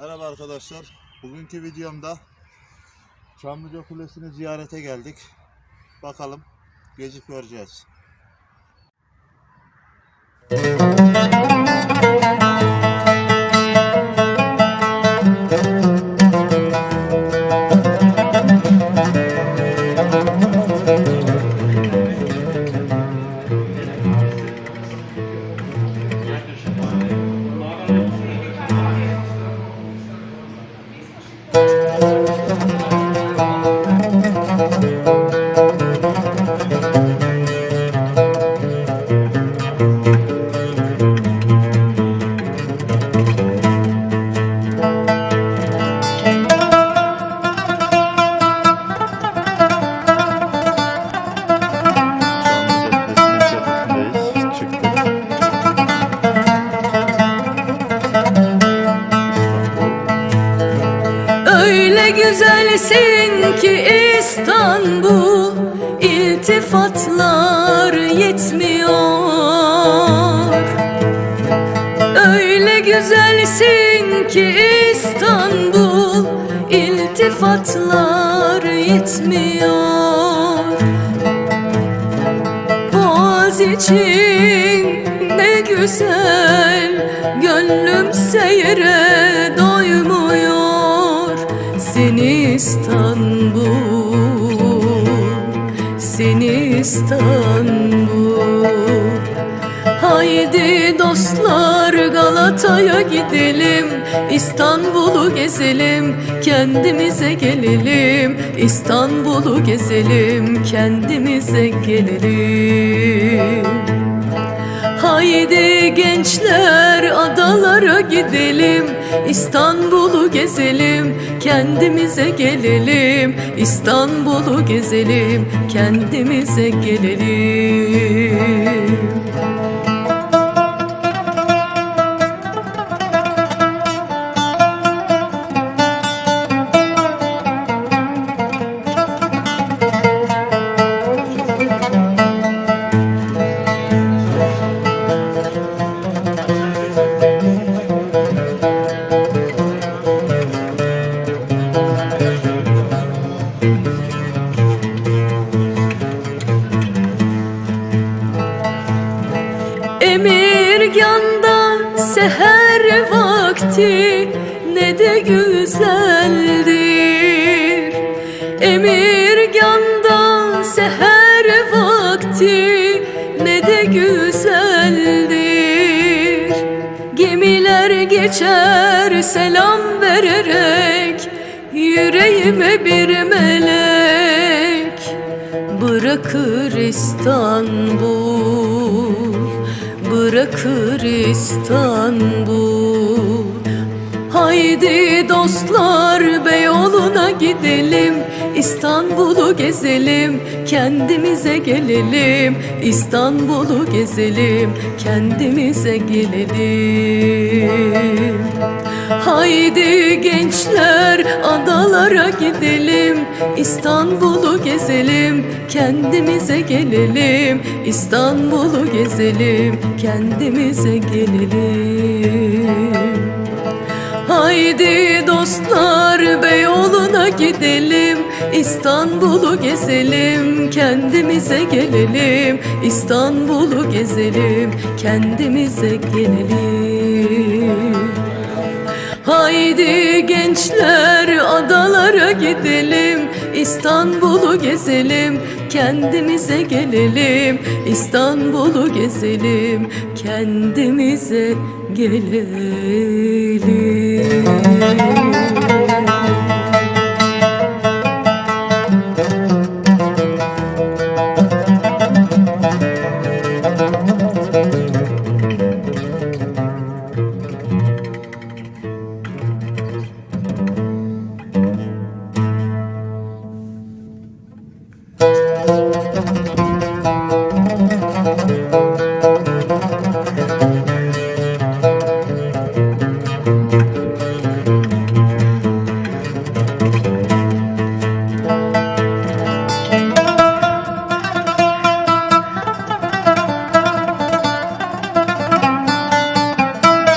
Merhaba arkadaşlar. Bugünkü videomda Çamlıca Kulesi'ni ziyarete geldik. Bakalım gezip göreceğiz. Çamlıca güzelsin ki İstanbul iltifatlar yetmiyor. Öyle güzelsin ki İstanbul iltifatlar yetmiyor. Boğaz için ne güzel Gönlüm seyre doymuyor Seni İstanbul Seni İstanbul. Haydi dostlar Galata'ya gidelim İstanbul'u gezelim kendimize gelelim. İstanbul'u gezelim kendimize gelelim. Haydi gençler adalara gidelim İstanbul'u gezelim kendimize gelelim İstanbul'u gezelim. Kendimize gelelim Emirgan'da seher vakti ne de güzeldir. Emirgan'da seher vakti ne de güzeldir. Gemiler geçer selam vererek Yüreğime bir melek Bırakır İstanbul Bırakır İstanbul. Haydi dostlar Beyoğlu'na gidelim İstanbul'u gezelim kendimize gelelim. İstanbul'u gezelim kendimize gelelim. Haydi gençler adalara gidelim. İstanbul'u gezelim kendimize gelelim. İstanbul'u gezelim kendimize gelelim. Haydi dostlar Beyoğlu'na gidelim İstanbul'u gezelim kendimize gelelim. İstanbul'u gezelim kendimize gelelim. Haydi gençler adalara gidelim İstanbul'u gezelim kendimize gelelim. İstanbul'u gezelim kendimize gelelim Música